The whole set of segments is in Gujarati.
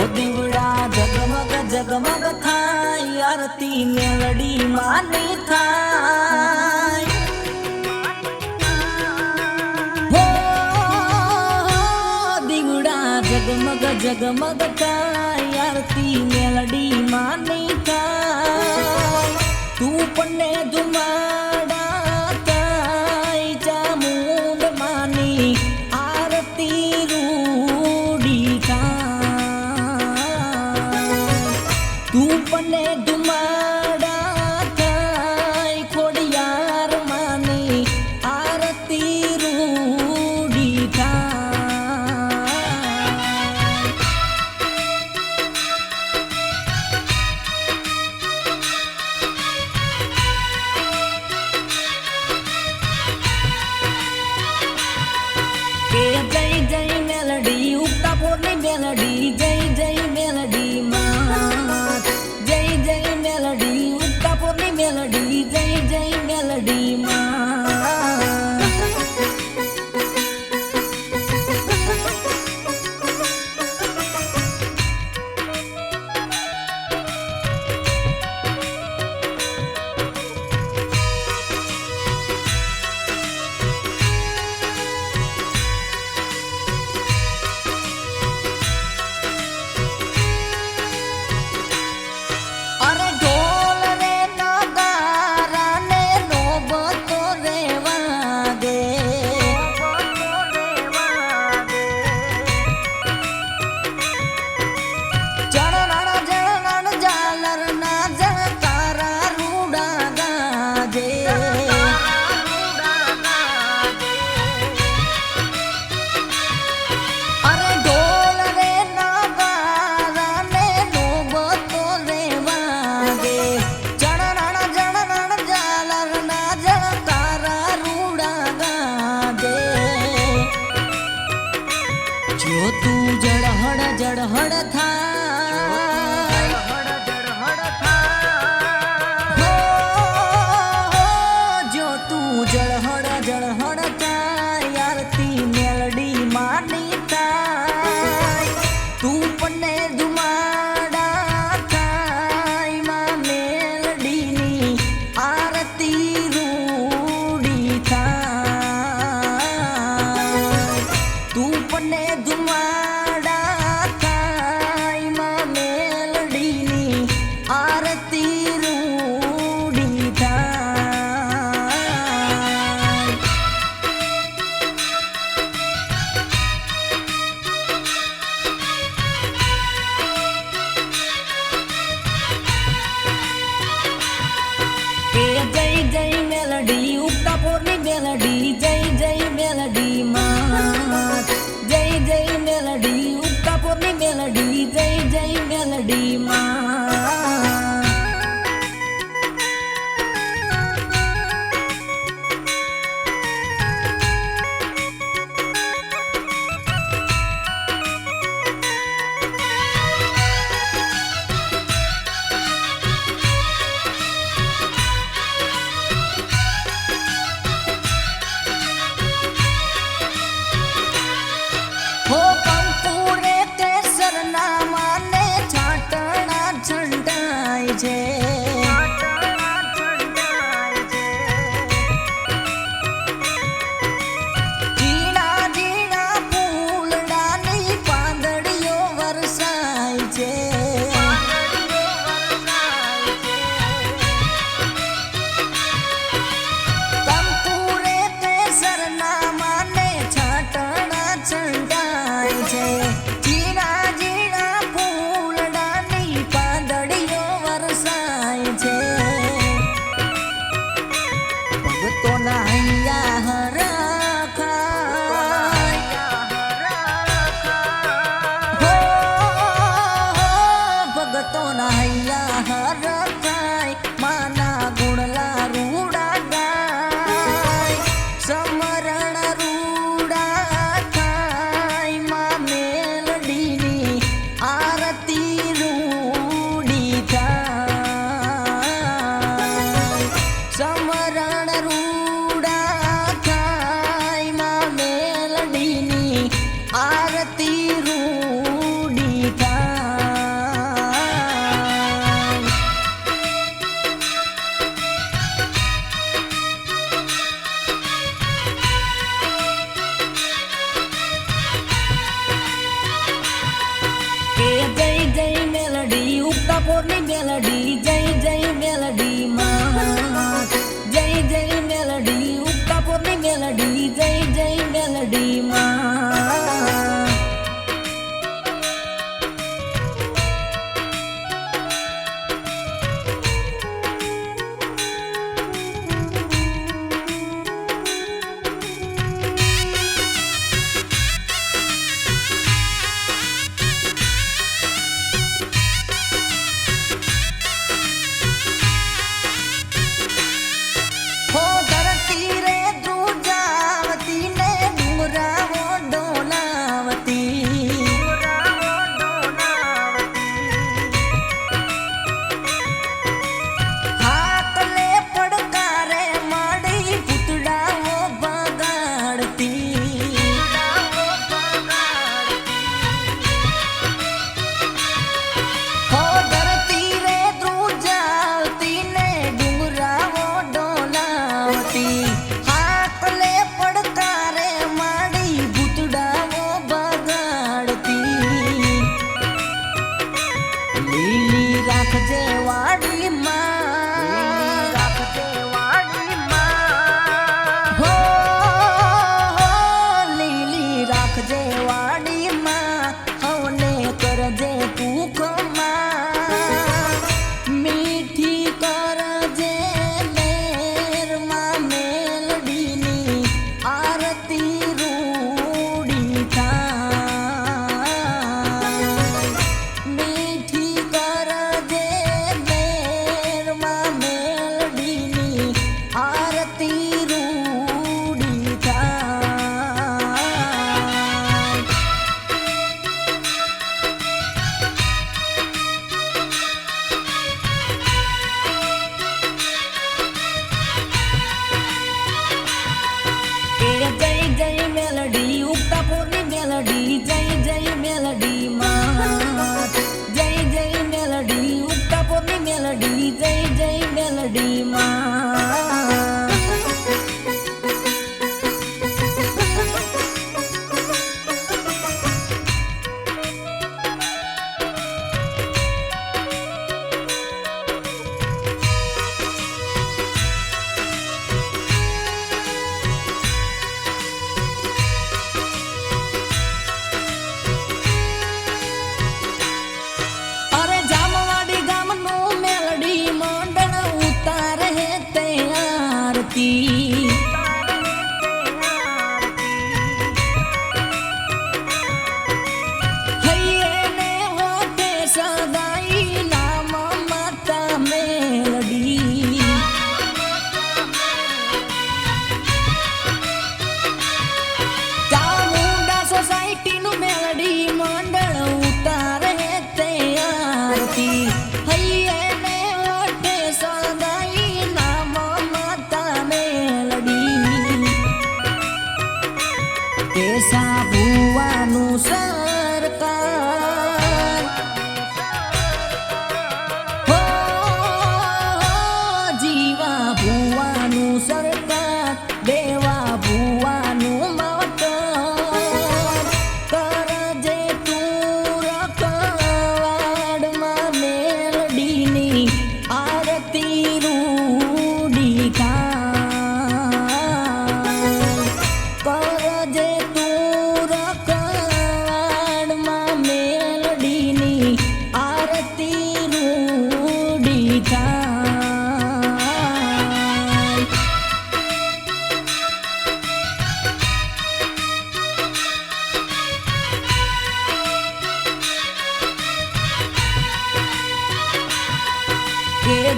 ઓ દીવડા જગમગ જગમગ થાય આરતી મેલડી માની થાય હો દીવડા જગમગ જગમગ થાય આરતી મેલડી માની થાય તું પણ ધુમા ಜಳ ಹೊಡ ಜಳ ಹೊಡಕ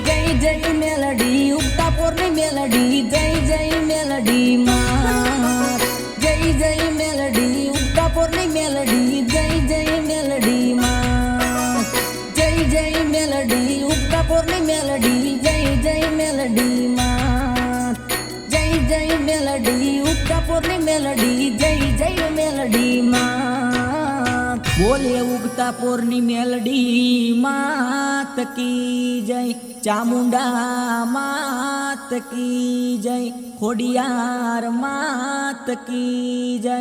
કે જય મેલડી, ઉગતા મેલડી, જય જય મેલડી માં જય મેલડી, ઉગતા મેલડી, જય જય મેલડી માં જય મેલડી, ઉગતા મેલડી, જય જય મેલડી માં જય મેલડી, ઉગતા પોરની મેલડી, જય જય મેલડી માં બોલે ઉગતા પોરની મેલડી માત કી જય, ચામુંડા માત કી જય, ખોડિયાર માત કી જય.